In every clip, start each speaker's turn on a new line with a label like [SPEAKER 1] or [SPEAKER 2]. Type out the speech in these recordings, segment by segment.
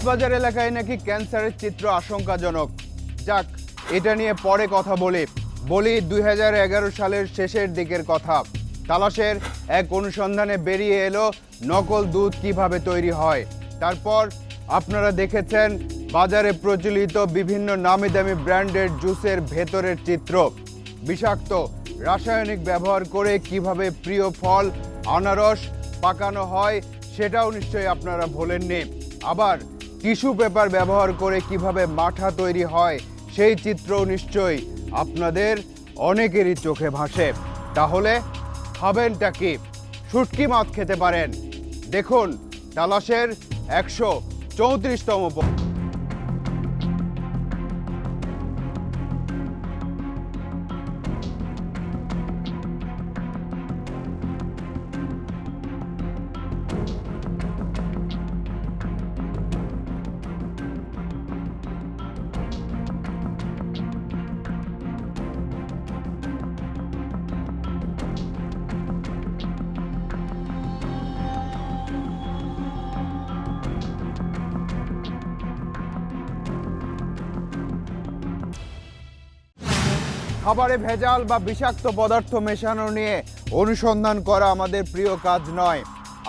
[SPEAKER 1] কক্সবাজার এলাকায় নাকি ক্যান্সারের চিত্র আশঙ্কাজনক। যাক, এটা নিয়ে পরে কথা বলি। বলি দুই হাজার এগারো সালের শেষের দিকের কথা। তালাশের এক অনুসন্ধানে বেরিয়ে এলো নকল দুধ কীভাবে তৈরি হয়। তারপর আপনারা দেখেছেন বাজারে প্রচলিত বিভিন্ন নামি দামি ব্র্যান্ডের জুসের ভেতরের চিত্র। বিষাক্ত, রাসায়নিক ব্যবহার করে কীভাবে প্রিয় ফল আনারস পাকানো হয়, সেটাও নিশ্চয়ই আপনারা ভোলেননি। আবার টিস্যু পেপার ব্যবহার করে কীভাবে মাঠা তৈরি হয়, সেই চিত্র নিশ্চয়ই আপনাদের অনেকেরই চোখে ভাসে। তাহলে খাবেনটা কি? শুটকি মাছ খেতে পারেন। দেখুন, তালাশের একশো চৌত্রিশতম খাবারে ভেজাল বা বিষাক্ত পদার্থ মেশানো নিয়ে অনুসন্ধান করা আমাদের প্রিয় কাজ নয়।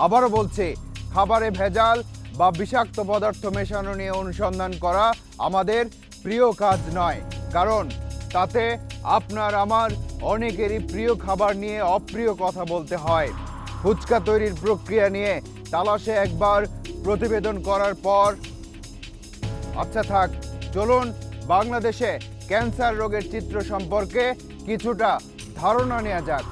[SPEAKER 1] আবারও বলছি, খাবারে ভেজাল বা বিষাক্ত পদার্থ মেশানো নিয়ে অনুসন্ধান করা আমাদের প্রিয় কাজ নয়। কারণ তাতে আপনার আমার অনেকেরই প্রিয় খাবার নিয়ে অপ্রিয় কথা বলতে হয়। ফুচকা তৈরির প্রক্রিয়া নিয়ে তালাশে একবার প্রতিবেদন করার পর আচ্ছা থাক, চলুন বাংলাদেশে ক্যান্সার রোগের চিত্র সম্পর্কে কিছুটা ধারণা নেওয়া যাক।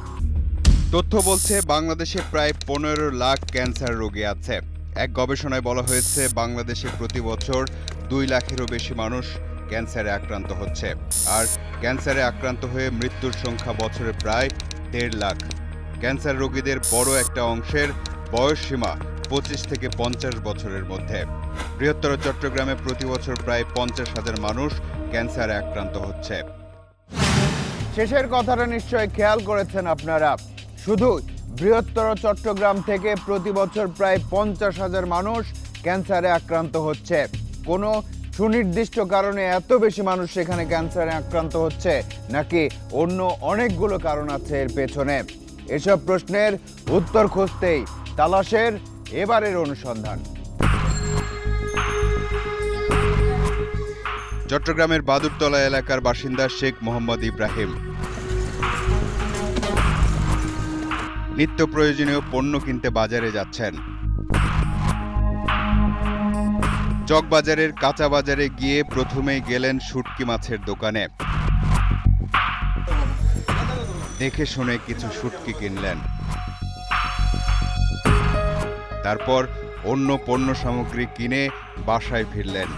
[SPEAKER 1] তথ্য বলছে, বাংলাদেশে প্রায় পনেরো লাখ ক্যান্সার রোগী আছে। এক গবেষণায় বলা হয়েছে, বাংলাদেশে প্রতি বছর দুই লাখেরও বেশি মানুষ ক্যান্সারে আক্রান্ত হচ্ছে। আর ক্যান্সারে আক্রান্ত হয়ে মৃত্যুর সংখ্যা বছরে প্রায় দেড় লাখ। ক্যান্সার রোগীদের বড় একটা অংশের বয়স সীমা পঁচিশ থেকে পঞ্চাশ বছরের মধ্যে। বৃহত্তর চট্টগ্রামে প্রতি বছর প্রায় পঞ্চাশ হাজার মানুষ ক্যান্সারে আক্রান্ত হচ্ছে। শেষের কথাটা নিশ্চয় খেয়াল করেছেন আপনারা। শুধু বৃহত্তর চট্টগ্রাম থেকে প্রতি বছর প্রায় পঞ্চাশ হাজার মানুষ ক্যান্সারে আক্রান্ত হচ্ছে। কোনো সুনির্দিষ্ট কারণে এত বেশি মানুষ সেখানে ক্যান্সারে আক্রান্ত হচ্ছে, নাকি অন্য অনেকগুলো কারণ আছে এর পেছনে? এসব প্রশ্নের উত্তর খুঁজতেই তালাশের এবারের অনুসন্ধান। চট্টগ্রামের বাদুরতলা এলাকার বাসিন্দা শেখ মোহাম্মদ ইব্রাহিম। নিত্য প্রয়োজনীয় পণ্য কিনতে বাজারে যাচ্ছেন। চকবাজারের কাঁচা বাজারে গিয়ে প্রথমেই গেলেন শুটকি মাছের দোকানে। দেখে শুনে কিছু শুটকি কিনলেন। তারপর অন্য পণ্য সামগ্রী কিনে বাসায় ফিরলেন।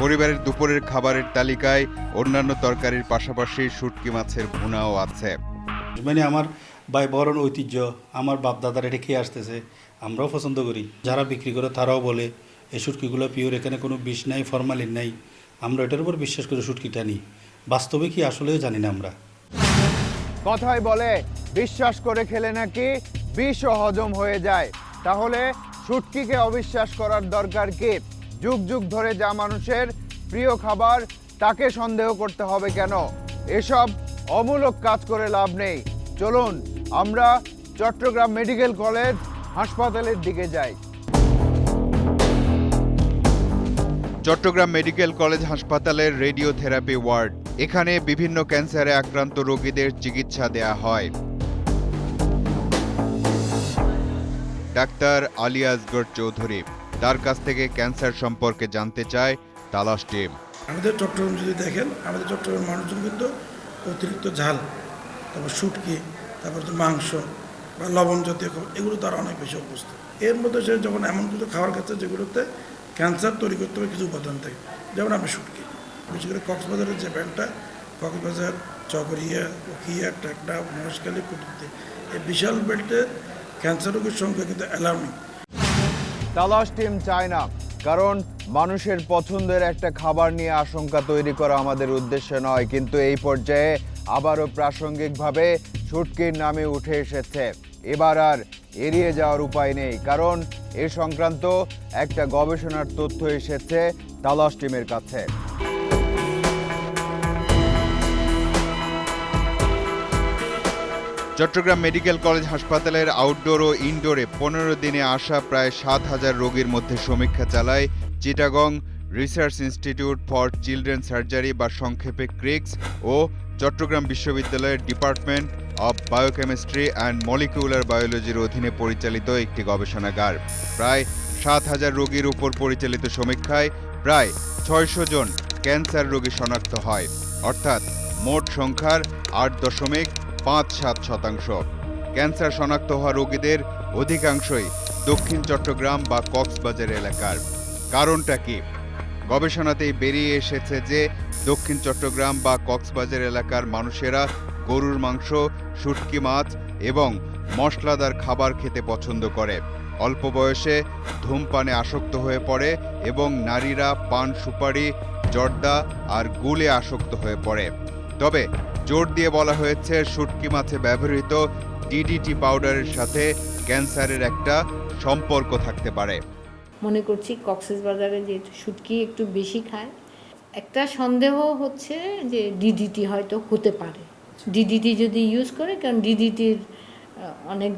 [SPEAKER 1] পরিবারের দুপুরের খাবারের তালিকায় অন্যান্য তরকারির পাশাপাশি শুটকি মাছের ভুনাও আছে।
[SPEAKER 2] মানে আমার ভাই বরণ ঐতিহ্য আমার বাপ দাদারা এটা খেয়ে আসতেছে আমরাও পছন্দ করি। যারা বিক্রি করে তারাও বলে এই সুটকিগুলো পিওর এখানে কোনো বিষ নাই ফরমালিন নাই। আমরা এটার উপর বিশ্বাস করে সুটকিটা নিই। বাস্তবে কি আসলেও জানি না আমরা।
[SPEAKER 1] কথায় বলে বিশ্বাস করে খেলে নাকি বিষও হজম হয়ে যায়। তাহলে শুটকিকে অবিশ্বাস করার দরকার কি? যুগ যুগ ধরে যা মানুষের প্রিয় খাবার, তাকে সন্দেহ করতে হবে কেন? এসব অমূলক কাজ করে লাভ নেই। চলুন, আমরা চট্টগ্রাম মেডিকেল কলেজ হাসপাতালের দিকে যাই। চট্টগ্রাম মেডিকেল কলেজ হাসপাতালের রেডিওথেরাপি ওয়ার্ড। এখানে বিভিন্ন ক্যান্সারে আক্রান্ত রোগীদের চিকিৎসা দেয়া হয়। ডাক্তার আলী আসগর চৌধুরী। তার কাছ থেকে ক্যান্সার সম্পর্কে জানতে চায় তালাশ টিম।
[SPEAKER 3] আমাদের চট্টগ্রাম যদি দেখেন, আমাদের চট্টগ্রামের মানুষজন কিন্তু অতিরিক্ত ঝাল, তারপর শুটকি, তারপর মাংস বা লবণ জাতীয় খাবার, এগুলো তারা অনেক বেশি অভ্যস্ত। এর মধ্যে সে যখন এমন কিছু খাবার খাচ্ছে যেগুলোতে ক্যান্সার তৈরি করতে হবে, কিছু উপাদান থাকে, যেমন আমি শুটকি, বিশেষ করে কক্সবাজারের যে ব্যান্ডটা কক্সবাজার, চকরিয়া উখিয়া টাকডা মহেশখালী কুটুতে এই বিশাল বেল্টে ক্যান্সার রোগের সংখ্যা কিন্তু অ্যালার্মিং
[SPEAKER 1] তালাশ টিম চায় না, কারণ মানুষের পছন্দের একটা খাবার নিয়ে আশঙ্কা তৈরি করা আমাদের উদ্দেশ্য নয়। কিন্তু এই পর্যায়ে আবারও প্রাসঙ্গিকভাবে ছুটকির নামে উঠে এসেছে। এবার আর
[SPEAKER 4] এড়িয়ে যাওয়ার উপায় নেই, কারণ এ সংক্রান্ত একটা গবেষণার তথ্য এসেছে তালাশ টিমের কাছে। চট্টগ্রাম মেডিকেল কলেজ হাসপাতালের আউটডোর ও ইনডোরে পনেরো দিনে আসা প্রায় সাত হাজার রোগীর মধ্যে সমীক্ষা চালায় Chittagong research institute for children surgery বা সংক্ষেপে ক্রিক্স ও চট্টগ্রাম বিশ্ববিদ্যালয়ের department of biochemistry and molecular বায়োলজির অধীনে পরিচালিত একটি গবেষণাগার। প্রায় সাত হাজার রোগীর উপর পরিচালিত সমীক্ষায় প্রায় ছয়শো জন ক্যান্সার রোগী শনাক্ত হয়। অর্থাৎ মোট সংখ্যার আট দশমিক পাঁচ সাত শতাংশ। ক্যান্সার শনাক্ত হওয়া রোগীদের অধিকাংশই দক্ষিণ চট্টগ্রাম বা কক্সবাজার এলাকার। কারণটা কি? গবেষণাতেই বেরিয়ে এসেছে যে দক্ষিণ চট্টগ্রাম বা কক্সবাজার এলাকার মানুষেরা গরুর মাংস, শুটকি মাছ এবং মশলাদার খাবার খেতে পছন্দ করে। অল্প বয়সে ধূমপানে আসক্ত হয়ে পড়ে এবং নারীরা পান সুপারি, জর্দা আর গুলে আসক্ত হয়ে পড়ে। তবে জোর দিয়ে বলা হয়েছে শুটকি মাছে ব্যবহৃত ডিডিটি পাউডারের সাথে ক্যান্সারের একটা সম্পর্ক থাকতে পারে।
[SPEAKER 5] মনে করছি কক্সেস বাজারে যেহেতু শুটকি একটু বেশি খায়। একটা সন্দেহ হচ্ছে যে ডিডিটি হয়তো হতে পারে। ডিডিটি যদি ইউজ করে কারণ ডিডিটির অনেক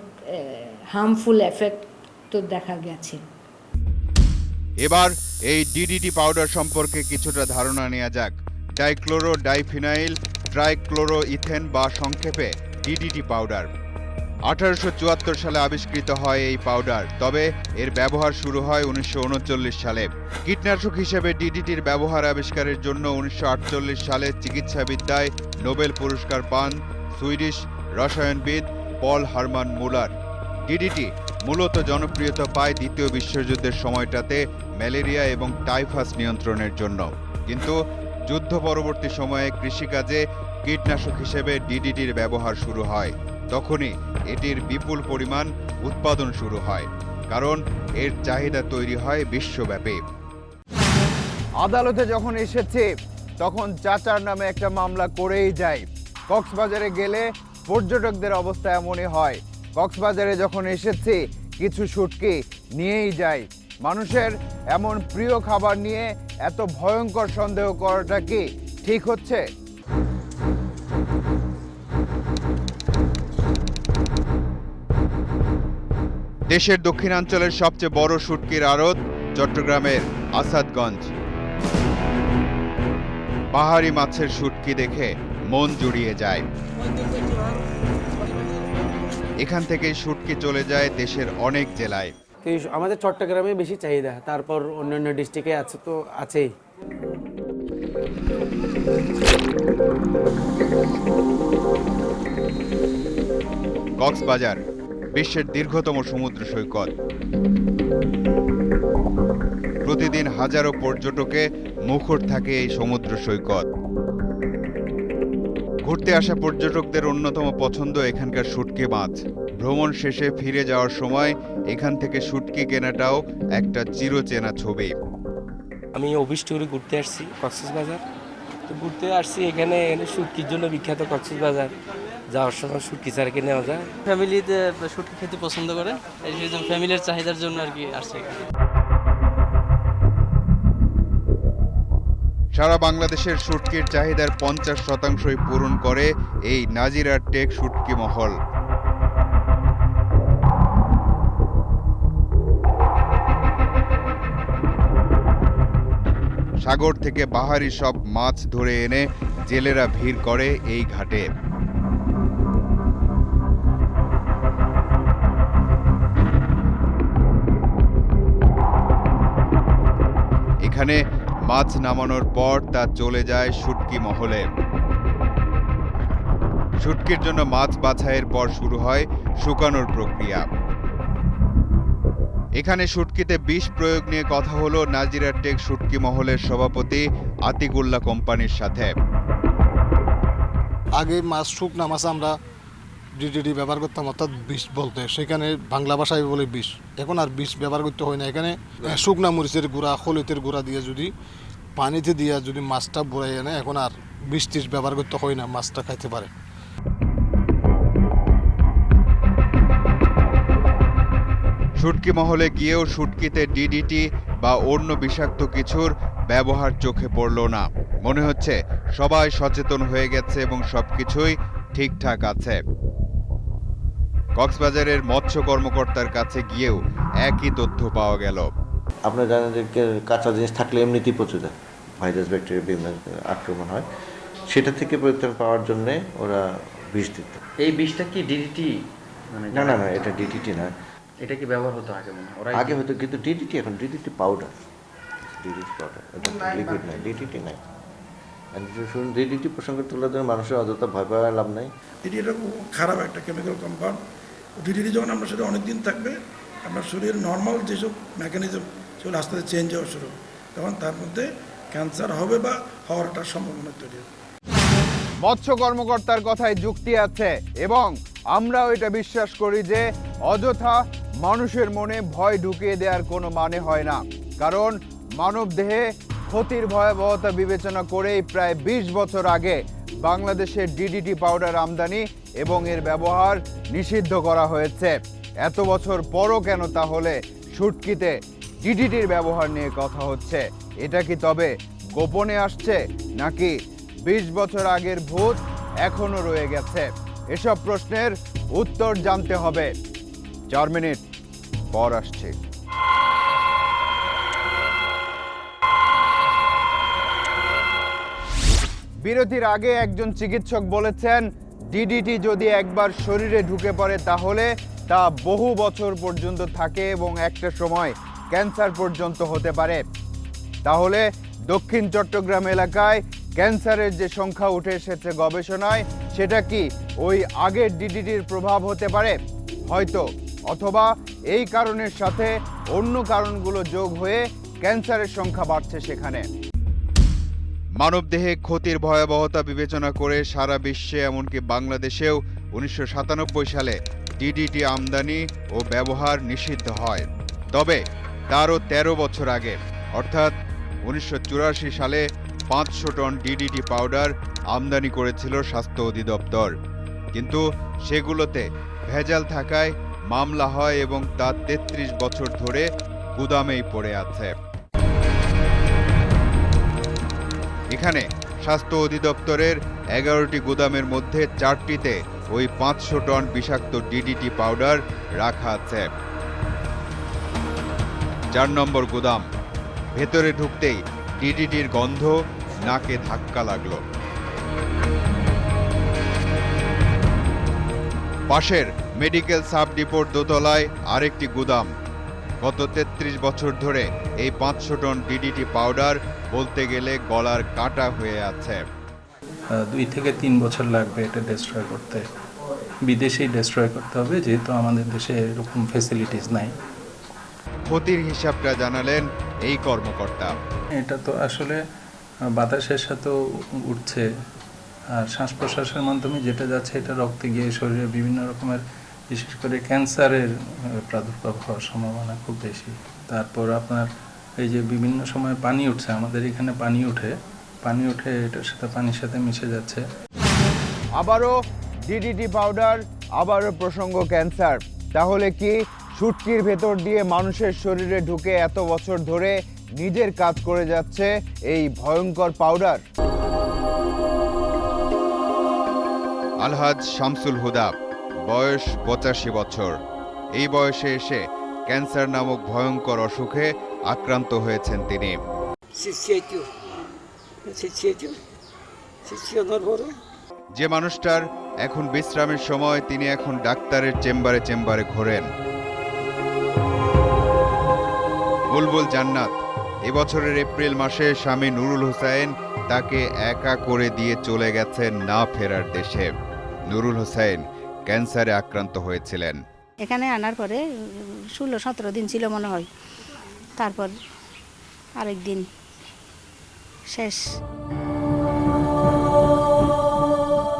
[SPEAKER 5] হার্মফুল এফেক্ট তো দেখা গেছে।
[SPEAKER 4] এবার এই ডিডিটি পাউডার সম্পর্কে কিছুটা ধারণা নেওয়া যাক। ডাইক্লোরো ডাইফিনাইল ট্রাইক্লোরো ইথেন বা সংক্ষেপে ডিডিটি পাউডার আঠারোশো চুয়াত্তর সালে আবিষ্কৃত হয় এই পাউডার তবে এর ব্যবহার শুরু হয় উনিশশো উনচল্লিশ সালে। কীটনাশক হিসেবে ডিডিটির ব্যবহার আবিষ্কারের জন্য উনিশশো আটচল্লিশ সালে চিকিৎসাবিদ্যায় নোবেল পুরস্কার পান সুইডিশ রসায়নবিদ পল হারমান মুলার। ডিডিটি মূলত জনপ্রিয়তা পায় দ্বিতীয় বিশ্বযুদ্ধের সময়টাতে ম্যালেরিয়া এবং টাইফাস নিয়ন্ত্রণের জন্য। কিন্তু যুদ্ধ পরবর্তী সময়ে কৃষিকাজে কীটনাশক হিসেবে ডিডিটির ব্যবহার শুরু হয়। তখনই এটির বিপুল পরিমাণ উৎপাদন শুরু হয়, কারণ এর চাহিদা তৈরি হয় বিশ্বব্যাপী। আদালতে যখন এসেছে, তখন চাচার নামে একটা মামলা করেই যায়। কক্সবাজারে গেলে পর্যটকদের অবস্থা এমনই হয়। কক্সবাজারে যখন এসেছে, কিছু শুটকি নিয়েই যাই মানুষের এমন প্রিয় খাবার নিয়ে এত ভয়ঙ্কর সন্দেহ করাটা কি ঠিক হচ্ছে? দেশের দক্ষিণাঞ্চলের সবচেয়ে বড় শুটকির আড়ত চট্টগ্রামের আসাদগঞ্জ। পাহাড়ি মাছের শুটকি দেখে মন জুড়িয়ে যায়। এখান থেকেই শুটকি চলে যায় দেশের অনেক জেলায়।
[SPEAKER 6] তো আমাদের চট্টগ্রামে বেশি চাহিদা, তারপর অন্যান্য ডিস্ট্রিক্টে আছে তো আছেই।
[SPEAKER 4] কক্সবাজার, বিশ্বের দীর্ঘতম সমুদ্র সৈকত। প্রতিদিন হাজারো পর্যটকে মুখর থাকে এই সমুদ্র সৈকত। ঘুরতে আসা পর্যটকদের অন্যতম পছন্দ এখানকার শুটকি মাছ। ভ্রমণ শেষে ফিরে যাওয়ার সময় এখান থেকে শুটকি কেনাটাও একটা চিরচেনা ছবি।
[SPEAKER 7] আমি অফিস ট্যুরে ঘুরতে আসছি কক্সেস বাজার। তো ঘুরতে আসছি এখানে এখানে শুটকির জন্য বিখ্যাত কক্সেস বাজার। যাওয়ার সময় শুটকি ছাড়াকে নেওয়া যায়?
[SPEAKER 8] ফ্যামিলিতে শুটকি খেতে পছন্দ করে এই জন্য ফ্যামিলির চাহিদার জন্য আর কি আসছে এখানে।
[SPEAKER 4] সারা বাংলাদেশের শুটকির চাহিদার পঞ্চাশ শতাংশই পূরণ করে এই নাজিরার টেক শুটকি মহল। সাগর থেকে বাহারি সব মাছ ধরে এনে জেলেরা ভিড় করে এই ঘাটে। এখানে মাছ নামানোর পর তা চলে যায় শুটকি মহলে। শুটকির জন্য মাছ বাছাইয়ের পর শুরু হয় শুকানোর প্রক্রিয়া। এখানে শুটকিতে বিষ প্রয়োগ নিয়ে কথা হলো নাজিরার টেক শুটকি মহলের সভাপতি আতিকুল্লাহ কোম্পানির সাথে।
[SPEAKER 9] আগে মাছ শুকনা মাছ আমরা ডিডিডি ব্যবহার করতাম, অর্থাৎ বিষ বলতে। সেখানে বাংলা ভাষায় বলে বিষ। এখন আর বিষ ব্যবহার করতে হয় না। এখানে শুকনা মরিচের গুঁড়া, হলুদের গুঁড়া দিয়ে যদি, পানিতে দিয়ে যদি মাছটা বুড়াই আনে এখন আর বিষ টিষ ব্যবহার করতে হয় না, মাছটা খাইতে পারে।
[SPEAKER 4] শুটকি মহলে গিয়েও শুটকিতে ডিডিটি বা অন্য বিষাক্ত কিছুর ব্যবহার চোখে পড়ল না। মনে হচ্ছে সবাই সচেতন হয়ে গেছে এবং সবকিছুই ঠিকঠাক আছে। কক্সবাজারের মৎস্য কর্মকর্তার কাছে গিয়েও একই তথ্য পাওয়া গেল।
[SPEAKER 10] আপনারা জানেন যে কাঁচা জিনিস থাকলে এমনিতেই পচে যায় ভাইরাস ব্যাকটেরিয়া বিভিন্ন আক্রমণ হয়। সেটা থেকে পরিত্রাণ পাওয়ার জন্যে ওরা বিষ দিত।
[SPEAKER 11] এই বিষটা কি ডিডিটি মানে
[SPEAKER 10] না না না এটা ডিডিটি না।
[SPEAKER 11] এটা কি ব্যবহার হতো আগে মনে হয়?
[SPEAKER 10] আগে হয়তো কিন্তু ডিডিটি এখন ডিডিটি পাউডার ডিডিটি পাউডার এটা লিকুইড নাই ডিডিটি নাই। শুনুন ডিডিটি প্রসঙ্গে তোলার জন্য মানুষের অযথা ভয় পাওয়ার লাভ নাই।
[SPEAKER 3] এটি এটা খুব খারাপ একটা কেমিক্যাল কম্পাউন্ড ডিডিটি যখন আপনার সাথে অনেক দিন থাকবে আপনার শরীরের নর্মাল যেসব মেকানিজম সেগুলো আস্তে আস্তে চেঞ্জ হওয়া শুরু তখন তার মধ্যে ক্যান্সার হবে বা হওয়ার একটা সম্ভাবনা তৈরি হবে।
[SPEAKER 4] মৎস্য কর্মকর্তার কথায় যুক্তি আছে এবং আমরাও এটা বিশ্বাস করি যে অযথা মানুষের মনে ভয় ঢুকিয়ে দেওয়ার কোনো মানে হয় না। কারণ মানব দেহে ক্ষতির ভয়াবহতা বিবেচনা করেই প্রায় ২০ বছর আগে বাংলাদেশের ডিডিটি পাউডার আমদানি এবং এর ব্যবহার নিষিদ্ধ করা হয়েছে। এত বছর পরও কেন তাহলে শুটকিতে ডিডিটির ব্যবহার নিয়ে কথা হচ্ছে? এটা কি তবে গোপনে আসছে, নাকি বিশ বছর আগের ভূত এখনও রয়ে গেছে? এসব প্রশ্নের উত্তর জানতে হবে। চার মিনিট পর আসছে। বিরতির আগে একজন চিকিৎসক বলেছেন ডিডিটি যদি একবার শরীরে ঢুকে পড়ে তাহলে তা বহু বছর পর্যন্ত থাকে এবং একটা সময় ক্যান্সার পর্যন্ত হতে পারে। তাহলে দক্ষিণ চট্টগ্রাম এলাকায় ক্যান্সারের যে সংখ্যা উঠে এসেছে গবেষণায়, সেটা কি ওই আগের ডিডিটির প্রভাব হতে পারে? হয়তো অথবা এই কারণের সাথে অন্য কারণগুলো যোগ হয়ে ক্যান্সারের সংখ্যা বাড়ছে সেখানে। মানবদেহে ক্ষতির ভয়াবহতা বিবেচনা করে সারা বিশ্বে, এমনকি বাংলাদেশেও উনিশশো সালে ডিডিটি আমদানি ও ব্যবহার নিষিদ্ধ হয়। তবে তারও ১৩ বছর আগে, অর্থাৎ উনিশশো চুরাশি সালে পাঁচশো টন ডিডিটি পাউডার আমদানি করেছিল স্বাস্থ্য অধিদপ্তর। কিন্তু সেগুলোতে ভেজাল থাকায় মামলা হয় এবং তা তেত্রিশ বছর ধরে গুদামেই পড়ে আছে। এখানে স্বাস্থ্য অধিদপ্তরের এগারোটি গুদামের মধ্যে চারটিতে ওই পাঁচশো টন বিষাক্ত ডিডিটি পাউডার রাখা আছে। চার নম্বর গুদাম। ভেতরে ঢুকতেই ডিডিটির গন্ধ নাকে ধাক্কা লাগল। পাশের মেডিকেল সাব ডিপোর দোতলায় আরেকটি গুদাম। গত তেত্রিশ বছর ধরে এই পাঁচশো টন ডিডিটি পাউডার বলতে গেলে গলার কাটা হয়ে আছে।
[SPEAKER 2] দুই থেকে তিন বছর লাগবে এটা ডিস্ট্রয় করতে। বিদেশেই ডিস্ট্রয় করতে হবে যেহেতু আমাদের দেশে এরকম ফেসিলিটিস নাই।
[SPEAKER 4] ক্ষতির হিসাবটা জানালেন এই কর্মকর্তা।
[SPEAKER 2] এটা তো আসলে বাতাসের সাথেও উঠছে আর শ্বাস প্রশ্বাসের মাধ্যমে যেটা যাচ্ছে এটা রক্তে গিয়ে শরীরে বিভিন্ন রকমের বিশেষ করে ক্যান্সারের প্রাদুর্ভাব হওয়ার সম্ভাবনা খুব বেশি। তারপর আপনার এই যে বিভিন্ন সময় পানি উঠছে আমাদের এখানে পানি উঠে পানি উঠে এটার সাথে পানির সাথে মিশে যাচ্ছে।
[SPEAKER 4] আবারও ডিডিটি পাউডার আবারও প্রসঙ্গ ক্যান্সার। তাহলে কি শুটকির ভেতর দিয়ে মানুষের শরীরে ঢুকে এত বছর ধরে নিজের কাজ করে যাচ্ছে এই ভয়ঙ্কর পাউডার আলহাজ শামসুল হুদা বয়স পঁচাশি বছর। এই বয়সে এসে ক্যান্সার নামক ভয়ঙ্কর অসুখে আক্রান্ত হয়েছেন তিনি। যে মানুষটার এখন বিশ্রামের সময় তিনি এখন ডাক্তারের চেম্বারে চেম্বারে ঘোরেন। বুলবুল জান্নাত এবছরের এপ্রিল মাসে স্বামী নুরুল হোসাইন তাকে একা করে দিয়ে চলে গেছেন না ফেরার দেশে। নুরুল হোসাইন ক্যান্সারে আক্রান্ত হয়েছিলেন।
[SPEAKER 12] এখানে আনার পরে ষোলো সতেরো দিন ছিল মনে হয়। তারপর আরেক দিন শেষ।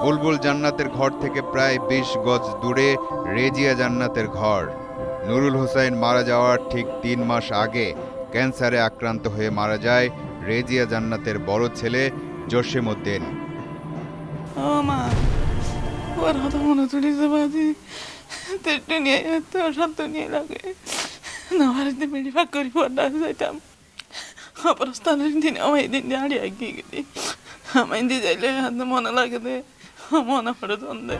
[SPEAKER 4] বুলবুল জান্নাতের ঘর থেকে প্রায় বিশ গজ দূরে রেজিয়া জান্নাতের ঘর। নুরুল হোসাইন মারা যাওয়ার ঠিক তিন মাস আগে ক্যান্সারে আক্রান্ত হয়ে মারা যায় রেজিয়া জান্নাতের বড় ছেলে জসিম উদ্দিন
[SPEAKER 12] ও মা। ওর হতো লাগে।
[SPEAKER 13] না, বাড়িতে মেডিফাক করি পড়া যাইতাম। অপরস্থানের দিন আমার এই দিন আমার যাইলে মনে লাগে দে মনে পড়ে দ্বন্দ্বে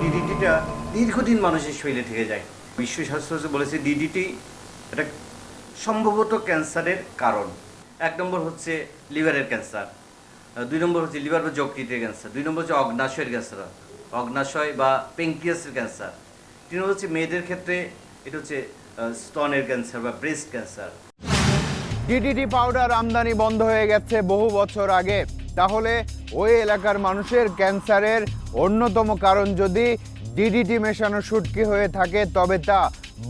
[SPEAKER 11] ডিডিটিটা দীর্ঘদিন মানুষের শরীরে থেকে যায়। বিশ্ব স্বাস্থ্য বলেছে ডিডিটি এটা সম্ভবত ক্যান্সারের কারণ। এক নম্বর হচ্ছে লিভারের ক্যান্সার দুই নম্বর হচ্ছে লিভার বা যকৃতের ক্যান্সার, দুই নম্বর হচ্ছে অগ্নাশয়ের ক্যান্সার, অগ্নাশয় বা পেঙ্ক্রিয়াসের ক্যান্সার, তিন নম্বর হচ্ছে মেয়েদের ক্ষেত্রে এটা হচ্ছে স্তনের ক্যান্সার বা ব্রেস্ট ক্যান্সার।
[SPEAKER 4] ডিডিটি পাউডার আমদানি বন্ধ হয়ে গেছে বহু বছর আগে। তাহলে ওই এলাকার মানুষের ক্যান্সারের অন্যতম কারণ যদি ডিডিটি মেশানো শুটকি হয়ে থাকে, তবে তা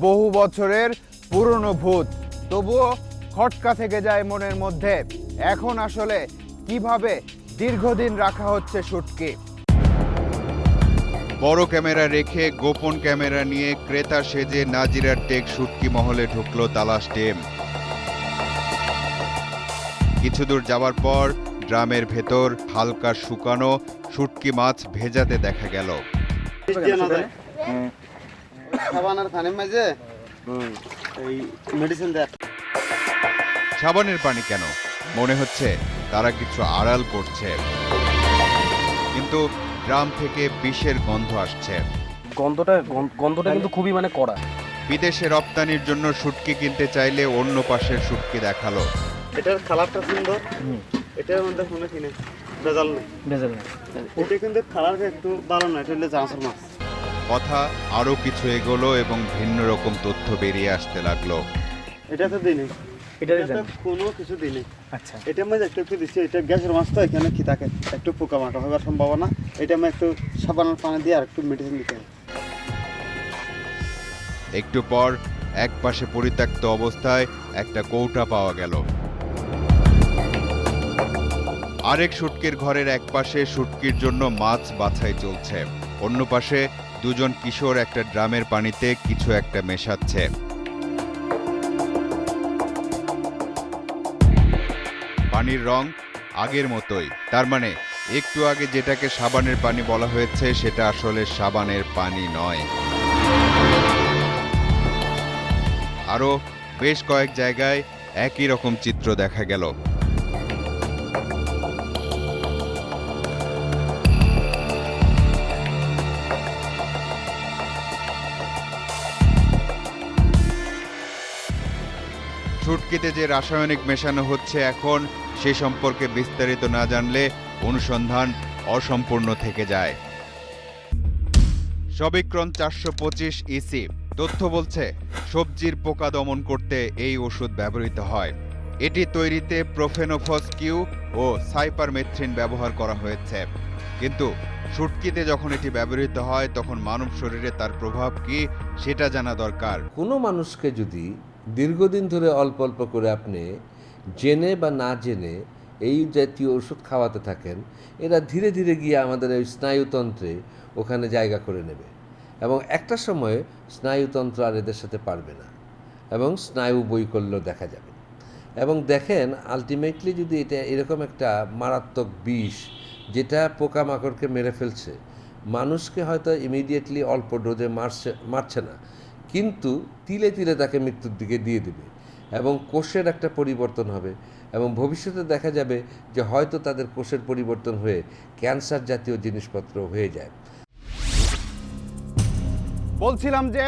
[SPEAKER 4] বহু বছরের পুরনো ভূত। তবুও খটকা থেকে যায় মনের মধ্যে। এখন আসলে কীভাবে দীর্ঘদিন রাখা হচ্ছে শুটকি বড় ক্যামেরা রেখে গোপন ক্যামেরা নিয়ে ক্রেতা সেজে নাজিরার টেক শুটকি মহলে ঢুকলো তালাশ টিম। কিছু দূর যাওয়ার পর ড্রামের ভেতর হালকা শুকানো শুটকি মাছ ভেজাতে দেখা গেল।
[SPEAKER 6] এই মেডিসিন দেয়
[SPEAKER 4] সাবানের পানি কেন? মনে হচ্ছে তারা কিছু আড়াল করছে। কিন্তু গ্রাম থেকে বিষের গন্ধ আসছে।
[SPEAKER 6] গন্ধটা গন্ধ- গন্ধটা কিন্তু খুবই মানে কড়া।
[SPEAKER 4] বিদেশে রপ্তানির জন্য শুটকি কিনতে চাইলে অন্য পাশের শুটকি দেখাল।
[SPEAKER 6] এটার কালারটা সুন্দর। এটার মধ্যে কোনো কিনে ভেজাল নেই। ভেজাল নেই। এটা কিন্তু কালার একটু ভালো না এটা হলে জাঁসের মাছ।
[SPEAKER 4] কথা আরও কিছু এগোলো এবং ভিন্ন রকম তথ্য বেরিয়ে আসতে লাগল।
[SPEAKER 6] এটা তো এটা কোনো কিছু আচ্ছা। এটা মধ্যে একটু একটু দিচ্ছি। এটা গ্যাসের মাছ তো এখানে কি থাকে? একটু হওয়ার সম্ভাবনা। এটা আমি একটু সাবানের পানি দিয়ে আর একটু মেডিসিন দিতে
[SPEAKER 4] একটু পর এক পাশে পরিত্যক্ত অবস্থায় একটা কৌটা পাওয়া গেল। আরেক শুটকির ঘরের এক পাশে শুটকির জন্য মাছ বাছাই চলছে। অন্য পাশে দুজন কিশোর একটা ড্রামের পানিতে কিছু একটা মেশাচ্ছে। পানির রং আগের মতোই। তার মানে একটু আগে যেটাকে সাবানের পানি বলা হয়েছে, সেটা আসলে সাবানের পানি নয়। আরও বেশ কয়েক জায়গায় একই রকম চিত্র দেখা গেল। শুটকিতে যে রাসায়নিক মেশানো হচ্ছে এখন, সে সম্পর্কে বিস্তারিত না জানলে অনুসন্ধান অসম্পূর্ণ থেকে যায়। সবিক্রম চারশো পঁচিশ ইসি তথ্য বলছে, সবজির পোকা দমন করতে এই ওষুধ ব্যবহৃত হয়। এটি তৈরিতে প্রোফেনোফস কিউ ও সাইপারমেথ্রিন ব্যবহার করা হয়েছে। কিন্তু শুটকিতে যখন এটি ব্যবহৃত হয়, তখন মানব শরীরে তার প্রভাব কি, সেটা জানা দরকার।
[SPEAKER 14] কোনো মানুষকে যদি দীর্ঘদিন ধরে অল্প অল্প করে আপনি জেনে বা না জেনে এই জাতীয় ওষুধ খাওয়াতে থাকেন, এরা ধীরে ধীরে গিয়ে আমাদের ওই স্নায়ুতন্ত্রে ওখানে জায়গা করে নেবে এবং একটা সময়ে স্নায়ুতন্ত্র আর এদের সাথে পারবে না এবং স্নায়ু বৈকল্য দেখা যাবে। এবং দেখেন আলটিমেটলি যদি এটা এরকম একটা মারাত্মক বিষ যেটা পোকামাকড়কে মেরে ফেলছে, মানুষকে হয়তো ইমিডিয়েটলি অল্প ডোজে মারছে মারছে না। কিন্তু তিলে তিলে তাকে মৃত্যুর দিকে দিয়ে দেবে এবং কোষের একটা পরিবর্তন হবে এবং ভবিষ্যতে দেখা যাবে যে হয়তো তাদের কোষের পরিবর্তন হয়ে ক্যান্সার জাতীয় জিনিসপত্র হয়ে যায়।
[SPEAKER 4] বলছিলাম যে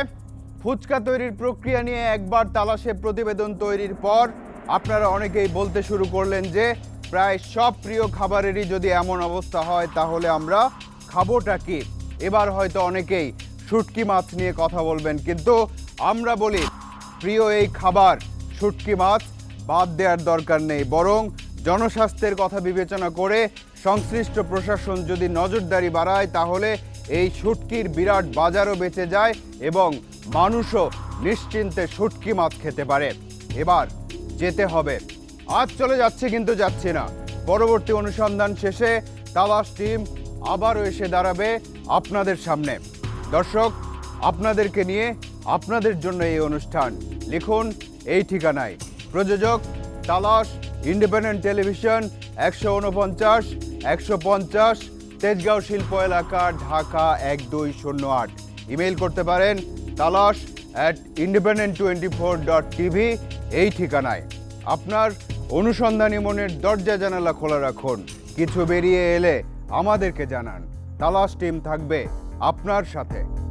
[SPEAKER 4] ফুচকা তৈরির প্রক্রিয়া নিয়ে একবার তালাশে প্রতিবেদন তৈরির পর আপনারা অনেকেই বলতে শুরু করলেন যে প্রায় সব প্রিয় খাবারেরই যদি এমন অবস্থা হয় তাহলে আমরা খাবোটা কি? এবার হয়তো অনেকেই শুটকি মাছ নিয়ে কথা বলবেন, কিন্তু আমরা বলি, প্রিয় এই খাবার, শুটকি মাছ বাদ দেওয়ার দরকার নেই, বরং জনস্বাস্থ্যের কথা বিবেচনা করে সংশ্লিষ্ট প্রশাসন যদি নজরদারি বাড়ায়, তাহলে এই শুটকির বিরাট বাজারও বেঁচে যায় এবং মানুষও নিশ্চিন্তে শুটকি মাছ খেতে পারে। এবার যেতে হবে। আজ চলে যাচ্ছে, কিন্তু যাচ্ছি না। পরবর্তী অনুসন্ধান শেষে তালাশ টিম আবারও এসে দাঁড়াবে আপনাদের সামনে। দর্শক, আপনাদেরকে নিয়ে আপনাদের জন্য এই অনুষ্ঠান। লিখুন এই ঠিকানায়। প্রযোজক তালাশ ইন্ডিপেন্ডেন্ট টেলিভিশন, একশো উনপঞ্চাশ একশো পঞ্চাশ,
[SPEAKER 1] তেজগাঁও শিল্প এলাকা, ঢাকা এক দুই শূন্য আট। ইমেল করতে পারেন Talash at independent twenty four dot TV এই ঠিকানায়। আপনার অনুসন্ধানী মনের দরজা জানালা খোলা রাখুন। কিছু বেরিয়ে এলে আমাদেরকে জানান। তালাশ টিম থাকবে। আপনার সাথে।